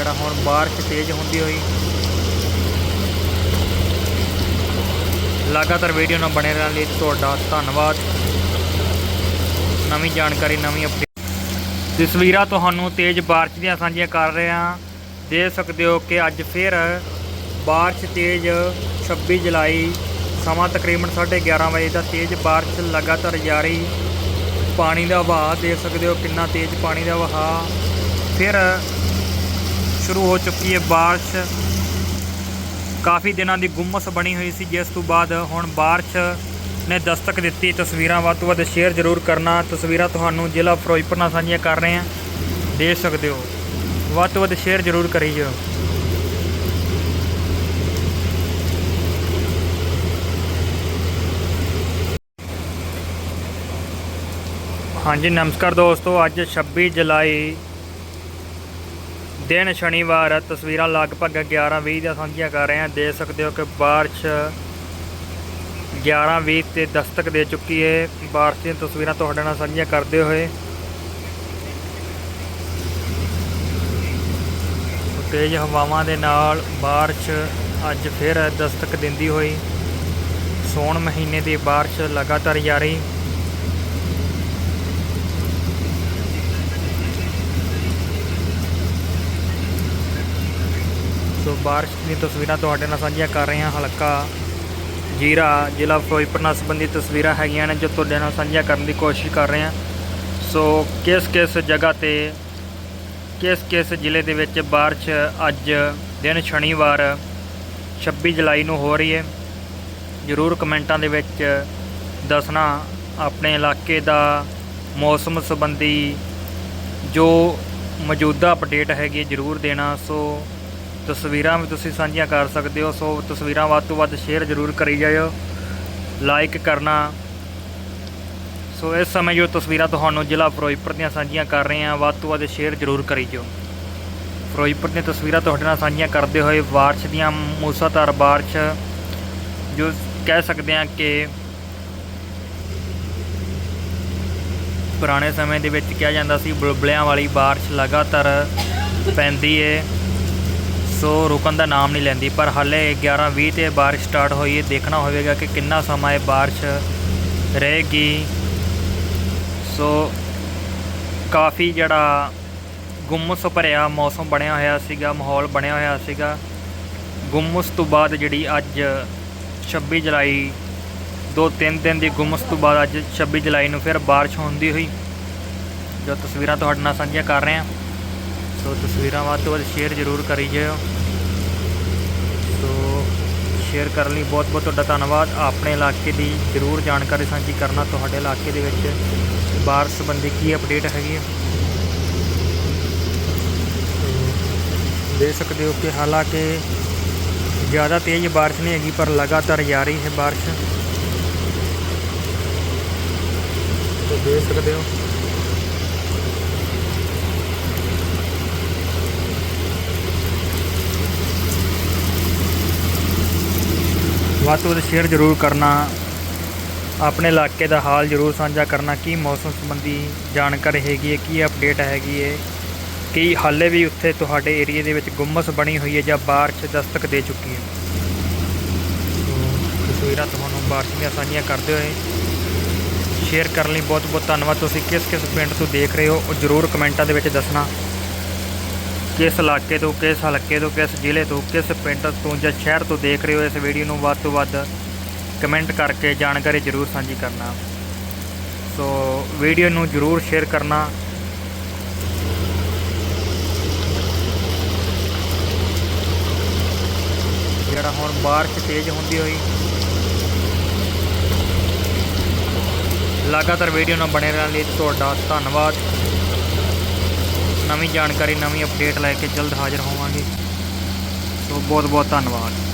ਜਿਹੜਾ ਹੁਣ ਬਾਰਿਸ਼ ਤੇਜ਼ ਹੁੰਦੀ ਹੋਈ। ਲਗਾਤਾਰ ਵੀਡੀਓ ਨਾਲ ਬਣੇ ਰਹਿਣ ਲਈ ਤੁਹਾਡਾ ਧੰਨਵਾਦ। ਨਵੀਂ ਜਾਣਕਾਰੀ, ਨਵੀਂ ਅਪਡੇਟ ਤਸਵੀਰਾਂ ਤੁਹਾਨੂੰ ਤੇਜ਼ ਬਾਰਿਸ਼ ਦੀਆਂ ਸਾਂਝੀਆਂ ਕਰ ਰਹੇ ਹਾਂ। ਦੇਖ ਸਕਦੇ ਹੋ ਕਿ ਅੱਜ ਫਿਰ ਬਾਰਿਸ਼ ਤੇਜ਼ 26 ਜੁਲਾਈ ਸਮਾਂ ਤਕਰੀਬਨ 11:30 ਵਜੇ ਦਾ ਤੇਜ਼ ਬਾਰਿਸ਼ ਲਗਾਤਾਰ ਜਾਰੀ। ਪਾਣੀ ਦਾ ਵਹਾਅ, ਦੇਖ ਸਕਦੇ ਹੋ ਕਿੰਨਾ ਤੇਜ਼ ਪਾਣੀ ਦਾ ਵਹਾਅ। ਫਿਰ ਸ਼ੁਰੂ ਹੋ ਚੁੱਕੀ ਹੈ ਬਾਰਿਸ਼। ਕਾਫੀ ਦਿਨਾਂ ਦੀ ਗੁੰਮਸ ਬਣੀ ਹੋਈ ਸੀ, ਜਿਸ ਤੋਂ ਬਾਅਦ ਹੁਣ ਬਾਰਿਸ਼ ਨੇ ਦਸਤਕ ਦਿੱਤੀ। ਤਸਵੀਰਾਂ ਵੱਧ ਤੋਂ ਵੱਧ ਸ਼ੇਅਰ ਜ਼ਰੂਰ ਕਰਨਾ। ਤਸਵੀਰਾਂ ਤੁਹਾਨੂੰ ਜ਼ਿਲ੍ਹਾ ਫਿਰੋਜ਼ਪੁਰ ਨਾਲ ਸਾਂਝੀਆਂ ਕਰ ਰਹੇ ਹਾਂ। ਦੇ ਸਕਦੇ ਹੋ। ਵੱਧ ਤੋਂ ਵੱਧ ਸ਼ੇਅਰ ਜ਼ਰੂਰ ਕਰੀ ਹਾਂਜੀ, ਨਮਸਕਾਰ ਦੋਸਤੋ। ਅੱਜ 26 ਜੁਲਾਈ ਦਿਨ ਸ਼ਨੀਵਾਰ ਹੈ। ਤਸਵੀਰਾਂ ਲਗਭਗ 11:20 ਦੀਆਂ ਸਾਂਝੀਆਂ ਕਰ ਰਹੇ ਹਾਂ। ਦੇਖ ਸਕਦੇ ਹੋ ਕਿ ਬਾਰਿਸ਼ 11:20 ਤੇ ਦਸਤਕ ਦੇ ਚੁੱਕੀ ਹੈ ਬਾਰਿਸ਼ ਦੀਆਂ ਤਸਵੀਰਾਂ ਤੁਹਾਡੇ ਨਾਲ ਸਾਂਝੀਆਂ ਕਰਦੇ ਹੋਏ। ਤੇਜ਼ ਹਵਾਵਾਂ ਦੇ ਨਾਲ ਬਾਰਿਸ਼ ਅੱਜ ਫਿਰ ਦਸਤਕ ਦਿੰਦੀ ਹੋਈ। ਸੌਣ ਮਹੀਨੇ ਦੀ ਬਾਰਿਸ਼ ਲਗਾਤਾਰ ਜਾਰੀ। ਸੋ ਬਾਰਿਸ਼ ਦੀਆਂ ਤਸਵੀਰਾਂ ਤੁਹਾਡੇ ਨਾਲ ਸਾਂਝੀਆਂ ਕਰ ਰਹੇ ਹਾਂ। ਹਲਕਾ ਜੀਰਾ ਜ਼ਿਲ੍ਹਾ ਫਿਰੋਜ਼ਪੁਰ ਨਾਲ ਸੰਬੰਧਿਤ ਤਸਵੀਰਾਂ ਹੈਗੀਆਂ ਨੇ ਜੋ ਤੁਹਾਡੇ ਨਾਲ ਸਾਂਝੀਆਂ ਕਰਨ ਦੀ ਕੋਸ਼ਿਸ਼ ਕਰ ਰਹੇ ਹਾਂ। ਸੋ ਕਿਸ ਕਿਸ ਜਗ੍ਹਾ ਤੇ, ਕਿਸ ਕਿਸ ਜ਼ਿਲ੍ਹੇ ਦੇ ਵਿੱਚ ਬਾਰਿਸ਼ ਅੱਜ ਦਿਨ ਸ਼ਨੀਵਾਰ 26 ਜੁਲਾਈ ਨੂੰ ਹੋ ਰਹੀ ਹੈ? ਜ਼ਰੂਰ ਕਮੈਂਟਾਂ ਦੇ ਵਿੱਚ ਦੱਸਣਾ। ਆਪਣੇ ਇਲਾਕੇ ਦਾ ਮੌਸਮ ਸੰਬੰਧੀ ਜੋ ਮੌਜੂਦਾ ਅਪਡੇਟ ਹੈਗੀ ਜ਼ਰੂਰ ਦੇਣਾ। ਸੋ ਤਸਵੀਰਾਂ ਵੀ ਤੁਸੀਂ ਸਾਂਝੀਆਂ ਕਰ ਸਕਦੇ ਹੋ, ਸੋ ਤਸਵੀਰਾਂ ਵੱਧ ਤੋਂ ਵੱਧ ਸ਼ੇਅਰ ਜ਼ਰੂਰ ਕਰੀ ਜਾਇਓ ਲਾਈਕ ਕਰਨਾ। ਸੋ ਇਸ ਸਮੇਂ ਜੋ ਤਸਵੀਰਾਂ ਤੁਹਾਨੂੰ ਜ਼ਿਲ੍ਹਾ ਫਿਰੋਜ਼ਪੁਰ ਦੀਆਂ ਸਾਂਝੀਆਂ ਕਰ ਰਹੇ ਹਾਂ, ਵੱਧ ਤੋਂ ਵੱਧ ਸ਼ੇਅਰ ਜ਼ਰੂਰ ਕਰੀ ਜਾਓ ਫਿਰੋਜ਼ਪੁਰ ਦੀਆਂ ਤਸਵੀਰਾਂ ਤੁਹਾਡੇ ਨਾਲ ਸਾਂਝੀਆਂ ਕਰਦੇ ਹੋਏ ਬਾਰਿਸ਼ ਦੀਆਂ ਮੂਸਾਧਾਰ ਬਾਰਿਸ਼, ਜੋ ਕਹਿ ਸਕਦੇ ਹਾਂ ਕਿ ਪੁਰਾਣੇ ਸਮੇਂ ਦੇ ਵਿੱਚ ਕਿਹਾ ਜਾਂਦਾ ਸੀ, ਬੁਲਬਲਿਆਂ ਵਾਲੀ ਬਾਰਿਸ਼ ਲਗਾਤਾਰ ਪੈਂਦੀ ਏ। ਸੋ ਰੁਕਣ ਦਾ ਨਾਮ ਨਹੀਂ ਲੈਂਦੀ, ਪਰ ਹਾਲੇ 11:20 ਤੇ ਬਾਰਿਸ਼ ਸਟਾਰਟ ਹੋਈ ਹੈ। ਦੇਖਣਾ ਹੋਵੇਗਾ ਕਿ ਕਿੰਨਾ ਸਮਾਂ ਇਹ ਬਾਰਿਸ਼ ਰਹੇਗੀ। ਸੋ ਕਾਫੀ ਜਿਹੜਾ ਗੁੰਮਸ ਭਰਿਆ ਮੌਸਮ ਬਣਿਆ ਹੋਇਆ ਸੀਗਾ, ਮਾਹੌਲ ਬਣਿਆ ਹੋਇਆ ਸੀਗਾ। ਗੁੰਮਸ ਤੋਂ ਬਾਅਦ ਜਿਹੜੀ ਅੱਜ 26 ਜੁਲਾਈ, ਦੋ ਤਿੰਨ ਦਿਨ ਦੀ ਗੁੰਮਸ ਤੋਂ ਬਾਅਦ ਅੱਜ 26 ਜੁਲਾਈ ਨੂੰ ਫਿਰ ਬਾਰਿਸ਼ ਹੁੰਦੀ ਹੋਈ। ਜੋ ਤਸਵੀਰਾਂ ਤੁਹਾਡੇ ਨਾਲ ਸਾਂਝੀਆਂ ਕਰ ਰਹੇ ਹਾਂ। ਸੋ ਤਸਵੀਰਾਂ ਵੱਧ ਤੋਂ ਵੱਧ ਸ਼ੇਅਰ ਜ਼ਰੂਰ ਕਰੀ ਜਾਇਓ। ਸੋ ਸ਼ੇਅਰ ਕਰਨ ਲਈ ਬਹੁਤ ਬਹੁਤ ਤੁਹਾਡਾ ਧੰਨਵਾਦ। ਆਪਣੇ ਇਲਾਕੇ ਦੀ ਜ਼ਰੂਰ ਜਾਣਕਾਰੀ ਸਾਂਝੀ ਕਰਨਾ। ਤੁਹਾਡੇ ਇਲਾਕੇ ਦੇ ਵਿੱਚ ਬਾਰਿਸ਼ ਸੰਬੰਧੀ ਕੀ ਅਪਡੇਟ ਹੈਗੀ ਹੈ? ਦੇਖ ਸਕਦੇ ਹੋ ਕਿ ਹਾਲਾਂਕਿ ਜ਼ਿਆਦਾ ਤੇਜ਼ ਬਾਰਿਸ਼ ਨਹੀਂ ਹੈਗੀ, ਪਰ ਲਗਾਤਾਰ ਜਾਰੀ ਹੈ ਬਾਰਿਸ਼। ਦੇਖ ਸਕਦੇ ਹੋ ਵੱਧ ਤੋਂ ਵੱਧ ਸ਼ੇਅਰ ਜ਼ਰੂਰ ਕਰਨਾ, ਆਪਣੇ ਇਲਾਕੇ ਦਾ ਹਾਲ ਜ਼ਰੂਰ ਸਾਂਝਾ ਕਰਨਾ, ਕੀ ਮੌਸਮ ਸੰਬੰਧੀ ਜਾਣਕਾਰੀ ਹੈਗੀ ਹੈ, ਕੀ ਅਪਡੇਟ ਹੈਗੀ ਹੈ, ਕੀ ਹਾਲੇ ਵੀ ਉੱਥੇ ਤੁਹਾਡੇ ਏਰੀਆ ਦੇ ਵਿੱਚ ਗੁੰਮਸ ਬਣੀ ਹੋਈ ਹੈ ਜਾਂ ਬਾਰਿਸ਼ ਦਸਤਕ ਦੇ ਚੁੱਕੀ ਹੈ? ਸੋ, ਤਸਵੀਰਾਂ ਤੁਹਾਨੂੰ ਬਾਰਿਸ਼ ਦੀਆਂ ਸਾਂਝੀਆਂ ਕਰਦੇ ਹੋਏ ਸ਼ੇਅਰ ਕਰਨ ਲਈ ਬਹੁਤ ਬਹੁਤ ਧੰਨਵਾਦ। ਤੁਸੀਂ ਕਿਸ ਕਿਸ ਪਿੰਡ ਤੋਂ ਦੇਖ ਰਹੇ ਹੋ, ਉਹ ਜ਼ਰੂਰ ਕਮੈਂਟਾਂ ਦੇ ਵਿੱਚ ਦੱਸਣਾ। ਕਿਸ ਇਲਾਕੇ ਤੋਂ, ਕਿਸ ਹਲਕੇ ਤੋਂ, ਕਿਸ ਜ਼ਿਲ੍ਹੇ ਤੋਂ, ਕਿਸ ਪਿੰਡ ਤੋਂ ਜਾਂ ਸ਼ਹਿਰ ਤੋਂ ਦੇਖ ਰਹੇ ਹੋ ਇਸ ਵੀਡੀਓ ਨੂੰ, ਵੱਧ ਤੋਂ ਵੱਧ ਕਮੈਂਟ ਕਰਕੇ ਜਾਣਕਾਰੀ ਜ਼ਰੂਰ ਸਾਂਝੀ ਕਰਨਾ। ਸੋ ਵੀਡੀਓ ਨੂੰ ਜ਼ਰੂਰ ਸ਼ੇਅਰ ਕਰਨਾ। ਜਿਹੜਾ ਹੁਣ ਬਾਰਿਸ਼ ਤੇਜ਼ ਹੁੰਦੀ ਹੋਈ, ਲਗਾਤਾਰ ਵੀਡੀਓ ਨਾਲ ਬਣੇ ਰਹਿਣ ਲਈ ਤੁਹਾਡਾ ਧੰਨਵਾਦ। ਨਵੀਂ ਜਾਣਕਾਰੀ ਨਵੀਂ ਅਪਡੇਟ ਲੈ ਕੇ ਜਲਦ ਹਾਜ਼ਰ ਹੋਵਾਂਗੇ। ਸੋ ਬਹੁਤ ਬਹੁਤ ਧੰਨਵਾਦ।